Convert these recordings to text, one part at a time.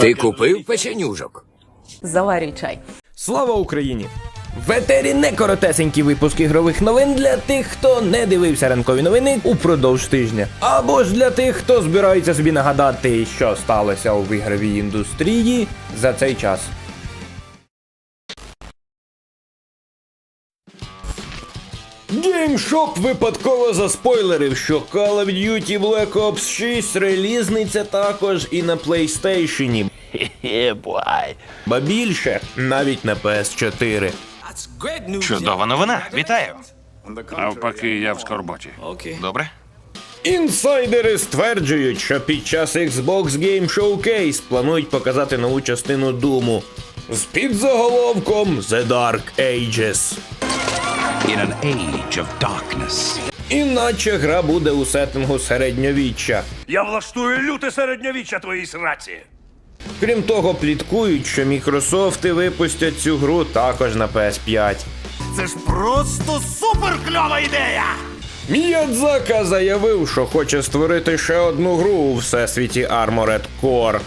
Ти купив печенюжок? Заварюй чай. Слава Україні! В етері не коротесенький випуск ігрових новин для тих, хто не дивився ранкові новини упродовж тижня. Або ж для тих, хто збирається собі нагадати, що сталося у ігровій індустрії за цей час. GameShop випадково заспойлерив, що Call of Duty Black Ops 6 релізниться також і на PlayStation. Ба більше, навіть на PS4. Чудова новина. Вітаю. Навпаки, я в скорботі. Добре? Інсайдери стверджують, що під час Xbox Game Showcase планують показати нову частину Думу з підзаголовком The Dark Ages. In an age of darkness. Іначе гра буде у сеттингу середньовіччя. Я влаштую люте середньовіччя твоїй сраці. Крім того, пліткують, що Мікрософти випустять цю гру також на PS5. Це ж просто супер кльова ідея! Міядзака заявив, що хоче створити ще одну гру у всесвіті Armored Core.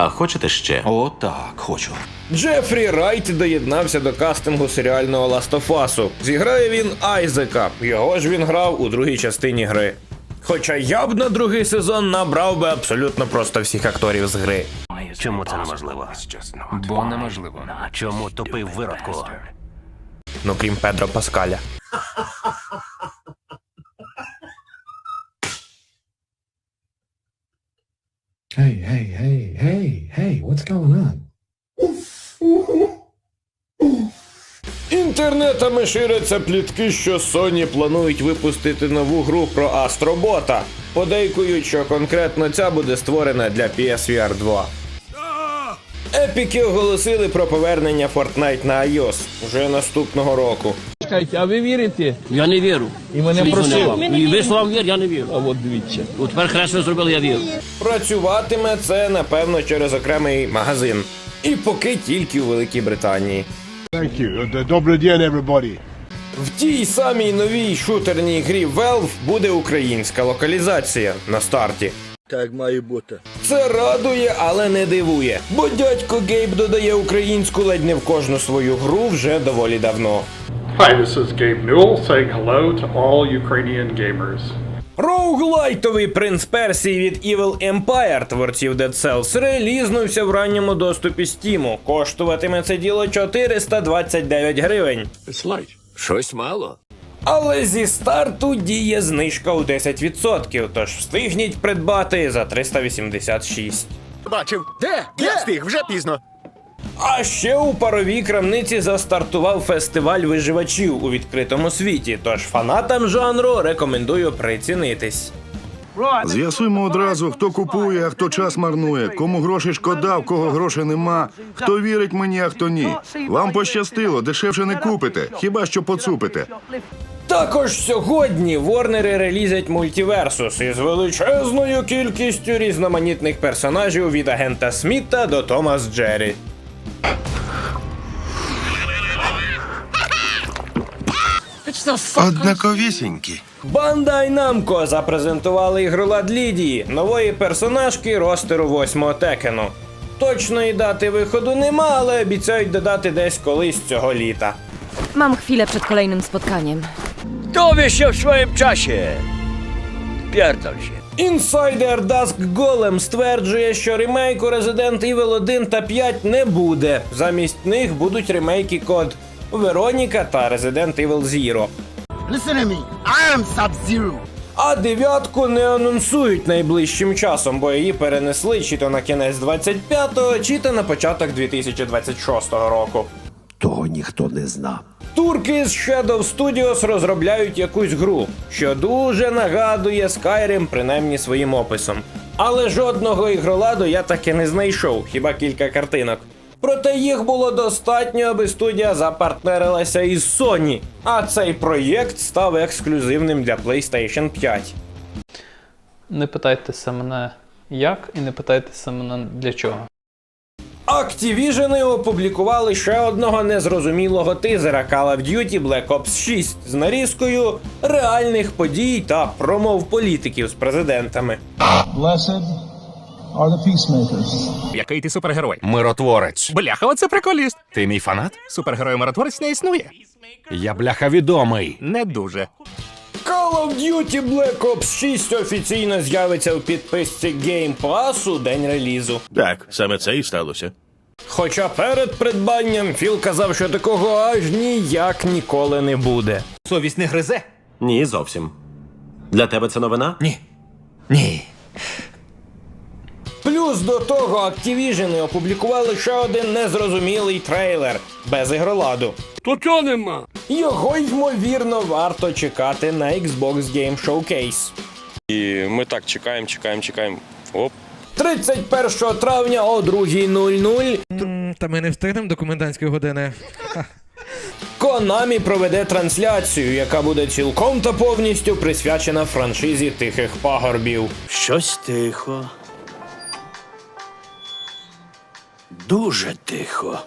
А хочете ще? О, так, хочу. Джефрі Райт доєднався до кастингу серіального Last of Us. Зіграє він Айзека. Його ж він грав у другій частині гри. Хоча я б на другий сезон набрав би абсолютно просто всіх акторів з гри. Чому це неможливо? Бо неможливо. Чому тупий виродку? Ну крім Педро Паскаля. Hey, hey, hey, hey, hey, what's going on? Інтернетами ширяться плітки, що Sony планують випустити нову гру про Астробота. Подейкують, що конкретно ця буде створена для PSVR 2. Епіки оголосили про повернення Fortnite на iOS вже наступного року. А ви вірите? Я не вірю. І мене просив. І ви словам вір, я не вірю. А от дивіться. От тепер хресно зробили, я вірю. Працюватиме це, напевно, через окремий магазин. І поки тільки у Великій Британії. Thank you. Добрий день, everybody. В тій самій новій шутерній грі Valve буде українська локалізація на старті. Так має бути. Це радує, але не дивує. Бо дядько Гейб додає українську ледь не в кожну свою гру вже доволі давно. Hi, this is Gabe Newell saying hello to all Ukrainian gamers. Роуглайтовий принц Персії від Evil Empire творців Dead Cells релізнувся в ранньому доступі Steam. Коштуватиме це діло 429 гривень. Щось мало. Але зі старту діє знижка у 10%, тож встигніть придбати за 386. Бачив. Де? Я встиг, вже пізно. А ще у паровій крамниці застартував фестиваль виживачів у відкритому світі, тож фанатам жанру рекомендую прицінитись. З'ясуємо одразу, хто купує, а хто час марнує, кому гроші шкода, в кого грошей нема, хто вірить мені, а хто ні. Вам пощастило, дешевше не купите, хіба що поцупите. Також сьогодні Ворнери релізять мультиверсус із величезною кількістю різноманітних персонажів від агента Сміта до Томас Джері. Однаковісінькі. Бандай Намко запрезентували ігролад Лідії, нової персонажки ростеру 8-го Текену. Точної дати виходу нема, але обіцяють додати десь колись цього літа. Mam chwilę przed kolejnym spotkaniem. Dowiesz się w swoim czasie. Pierdol się. Інсайдер Dusk Golem стверджує, що ремейку Resident Evil 1 та 5 не буде. Замість них будуть ремейки код Вероніка та Resident Evil Zero. Listen to me. I am Sub-Zero. А дев'ятку не анонсують найближчим часом, бо її перенесли чи то на кінець 25-го, чи то на початок 2026 року. Того ніхто не зна. Турки з Shadow Studios розробляють якусь гру, що дуже нагадує Skyrim, принаймні своїм описом. Але жодного ігроладу я таки не знайшов, хіба кілька картинок. Проте їх було достатньо, аби студія запартнерилася із Sony, а цей проєкт став ексклюзивним для PlayStation 5. Не питайтеся мене як і не питайтеся мене для чого. Activision опублікували ще одного незрозумілого тизера Call of Duty Black Ops 6 з нарізкою реальних подій та промов політиків з президентами. Blessed are the peacemakers. Який ти супергерой? Миротворець. Бляха, оце приколіст. Ти мій фанат? Супергерой-миротворець не існує. Я бляха відомий. Не дуже. Call of Duty Black Ops 6 офіційно з'явиться у підписці Game Pass у день релізу. Так, саме це і сталося. Хоча перед придбанням Філ казав, що такого аж ніяк ніколи не буде. Совість не гризе? Ні, зовсім. Для тебе це новина? Ні. Ні. Плюс до того Activision опублікували ще один незрозумілий трейлер без ігроладу. То чого нема? Його ймовірно варто чекати на Xbox Game Showcase. І ми так чекаємо, чекаємо, чекаємо. Оп. 31 травня о 2.00 Та ми не встигнемо до комендантської години. Konami проведе трансляцію, яка буде цілком та повністю присвячена франшизі тихих пагорбів. Щось тихо. Дуже тихо.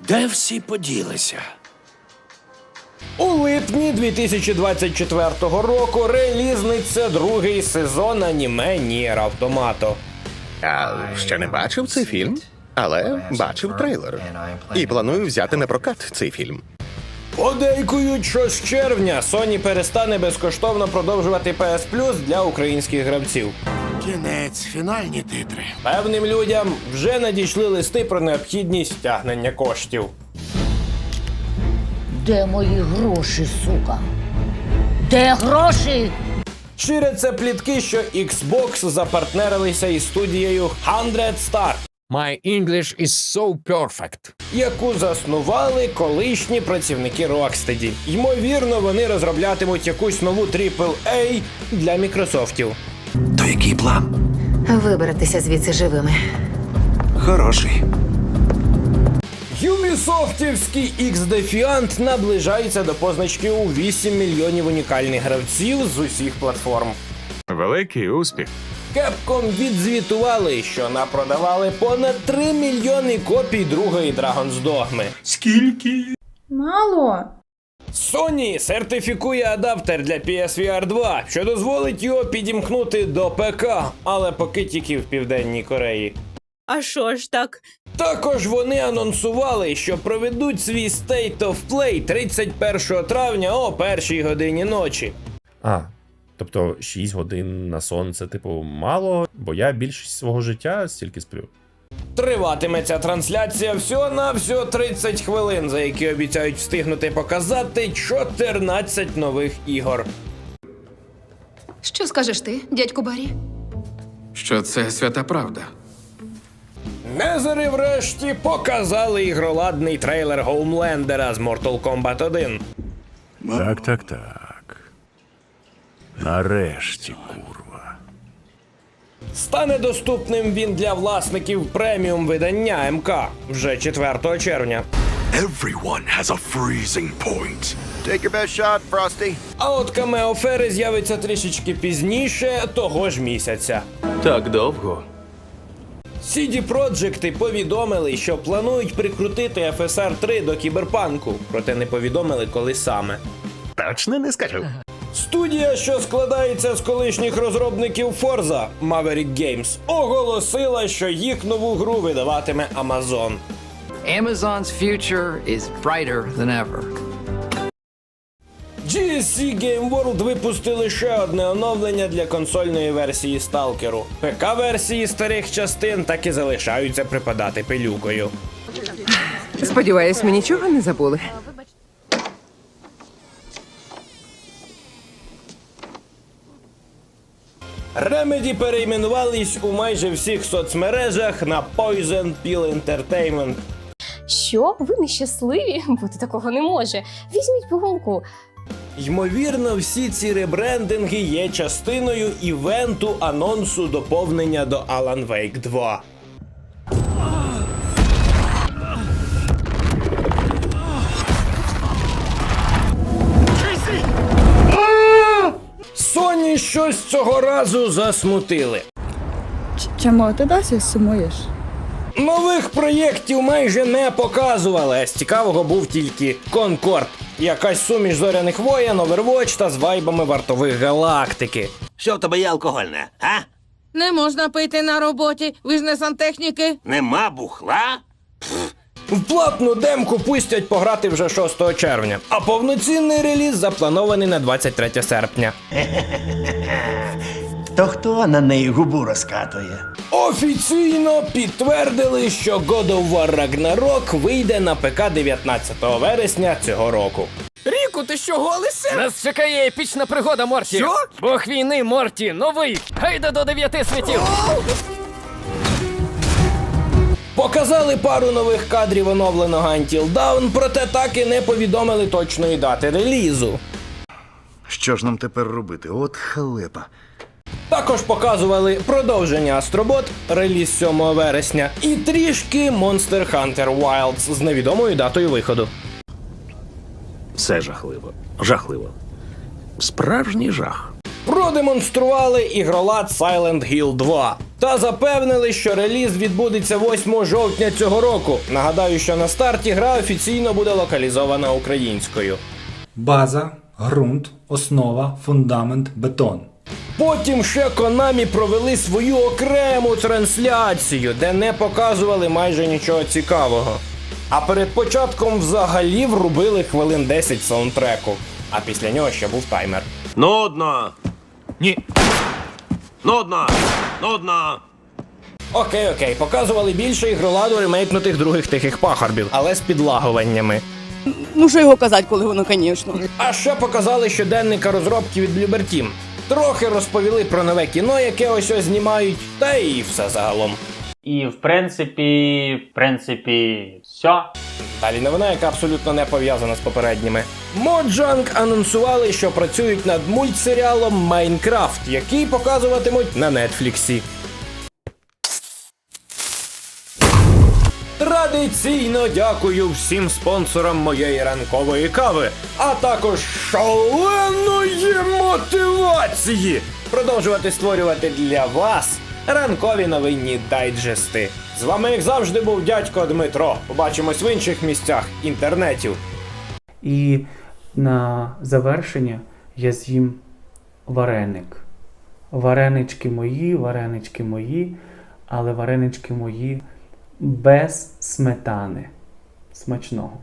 Де всі поділися? У липні 2024 року релізниться другий сезон аніме Нір Автомато. Я ще не бачив цей фільм, але бачив трейлер. І планую взяти на прокат цей фільм. Подейкують, що з червня Sony перестане безкоштовно продовжувати PS Plus для українських гравців. Кінець, фінальні титри. Певним людям вже надійшли листи про необхідність стягнення коштів. Де мої гроші, сука? Де гроші? Ширяться плітки, що Xbox запартнерилися із студією 100 Star, My English is so perfect. яку заснували колишні працівники Rocksteady. Ймовірно, вони розроблятимуть якусь нову AAA для Мікрософтів. То який план? Вибратися звідси живими. Хороший. Юбісофтівський X-Defiant наближається до позначки у 8 мільйонів унікальних гравців з усіх платформ. Великий успіх. Capcom відзвітували, що напродавали понад 3 мільйони копій другої Dragon's Dogma. Мало. Sony сертифікує адаптер для PSVR 2, що дозволить його підімкнути до ПК, але поки тільки в Південній Кореї. А що ж так? Також вони анонсували, що проведуть свій State of Play 31 травня о першій годині ночі. А, тобто 6 годин на сон це, типу, мало, бо я більшість свого життя стільки сплю. Триватиме ця трансляція всього на всього 30 хвилин, за які обіцяють встигнути показати 14 нових ігор. Що скажеш ти, дядьку Барі? Що це свята правда. Незери врешті показали ігроладний трейлер Гоумлендера з Mortal Kombat 1. Так, так, так. Нарешті, курва. Стане доступним він для власників преміум видання МК вже 4 червня. Everyone has a freezing point. Take your best shot, Frosty. А от камео Фери з'явиться трішечки пізніше того ж місяця. Так довго. CD Projekt повідомили, що планують прикрутити FSR 3 до кіберпанку, проте не повідомили, коли саме. Точно не скажу. Студія, що складається з колишніх розробників Forza Maverick Games, оголосила, що їх нову гру видаватиме Amazon. Amazon's future is brighter than ever. GSC Game World випустили ще одне оновлення для консольної версії Сталкеру. ПК-версії старих частин так і залишаються припадати пилюкою. Сподіваюсь, ми нічого не забули. Remedy перейменувались у майже всіх соцмережах на Poison Pill Entertainment. Що? Ви нещасливі? Бути такого не може. Візьміть пігулку. Ймовірно, всі ці ребрендинги є частиною івенту анонсу доповнення до Alan Wake 2. Щось цього разу засмутили. Чому ти досі сумуєш? Нових проєктів майже не показували, а з цікавого був тільки Конкорд. Якась суміш зоряних воєн, Overwatch та з вайбами вартових галактики. Що в тебе є алкогольне, а? Не можна пити на роботі. Ви ж не сантехніки. Нема бухла? В платну демку пустять пограти вже 6 червня, а повноцінний реліз запланований на 23 серпня. То хто на неї губу розкатує? Офіційно підтвердили, що God of War Ragnarok вийде на ПК 19 вересня цього року. Ріку, ти що голишся? Нас чекає епічна пригода, Морті. Що? Бог війни, Морті, новий. Гайда до дев'яти світів. Показали пару нових кадрів оновленого Until Dawn, проте так і не повідомили точної дати релізу. Що ж нам тепер робити? От халепа. Також показували продовження Астробот, реліз 7 вересня, і трішки Monster Hunter Wilds з невідомою датою виходу. Все жахливо. Жахливо. Справжній жах. Продемонстрували ігролад Silent Hill 2 та запевнили, що реліз відбудеться 8 жовтня цього року. Нагадаю, що на старті гра офіційно буде локалізована українською. База, ґрунт, основа, фундамент, бетон. Потім ще Konami провели свою окрему трансляцію, де не показували майже нічого цікавого. А перед початком взагалі врубили хвилин 10 саундтреку. А після нього ще був таймер. Нудно. Ні. Нудно. Нудно. Окей, окей, показували більше ігроладу ремейкнутих других тихих пахарбів, але з підлагуваннями. Ну що його казати, коли воно, звісно. А ще показали щоденника розробки від Bloober Трохи розповіли про нове кіно, яке ось ось знімають, та і все загалом. І в принципі, в принципі, все. Далі новина, яка абсолютно не пов'язана з попередніми. Моджанг анонсували, що працюють над мультсеріалом Майнкрафт, який показуватимуть на Нетфліксі. Традиційно дякую всім спонсорам моєї ранкової кави, а також шаленої мотивації продовжувати створювати для вас ранкові новинні дайджести. З вами, як завжди, був дядько Дмитро. Побачимось в інших місцях інтернетів. І на завершення я з'їм вареник. Варенички мої, варенички мої, але варенички мої без сметани. Смачного.